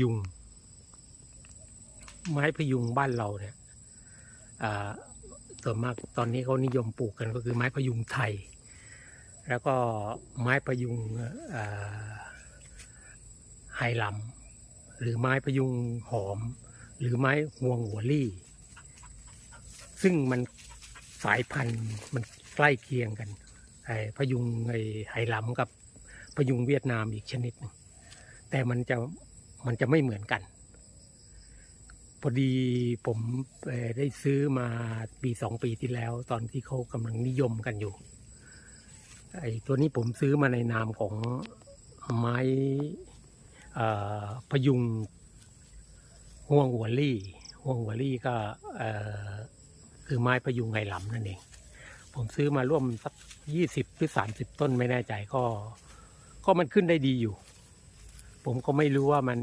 ยุง ไม้พยุงบ้านเราเนี่ยส่วนมากตอนนี้เขานิยมปลูกกันก็คือไม้พยุงไทย แล้วก็ไม้พยุงไฮลัมหรือไม้พยุงหอม หรือไม้ห่วงหัวลี่ ซึ่งมันสายพันธุ์มันใกล้เคียงกันไอ้พยุงไอ้ไหหลำกับพยุงเวียดนามอีกชนิดหนึงแต่มันจะ มันจะไม่เหมือนกัน พอดีผมได้ซื้อมาปีสองปีที่แล้ว ตอนที่เขากำลังนิยมกันอยู่ ไอ้ตัวนี้ผมซื้อมาในนามของไม้พยุงห่วงหัวลี่ห่วงหัวลี่ก็คือไม้พยุงไงหลำนั่นเอง ผมซื้อมาร่วมสักยี่สิบหรือสามสิบต้นไม่แน่ใจก็ ก็มันขึ้นได้ดีอยู่ ผมก็ไม่รู้ว่ามัน